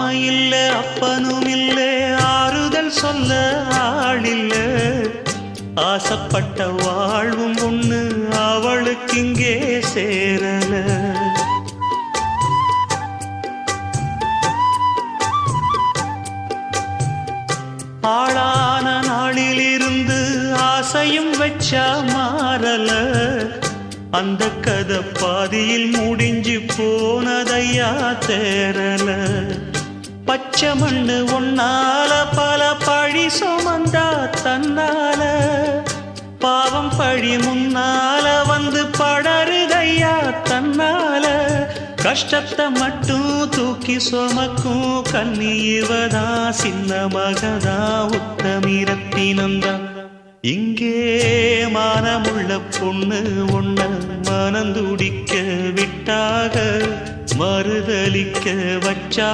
அம்மா இல்ல அப்பனும் இல்ல ஆறுதல் சொல்ல ஆளில்ல. ஆசைப்பட்ட வாழ்வும் ஒண்ணு அவளுக்கு இங்கே சேரல. ஆளான நாளிலிருந்து ஆசையும் வச்சா மாறல. அந்த கதை பாதியில் முடிஞ்சு போனதையா தேரல பச்சை மண்ணு ஒன்னால பல பழி சுமந்தா தன்னால. பாவம் பழி முன்னால வந்து படருதையா தன்னால. கஷ்டத்தை மட்டும் தூக்கி சுமக்கும் கண்ணி சின்ன மகதா உத்தமிரத்தினந்தா. இங்கே மானமுள்ள பொண்ணு ஒண்ண மனந்துடிக்க விட்டாக மறுதளிக்க வச்சா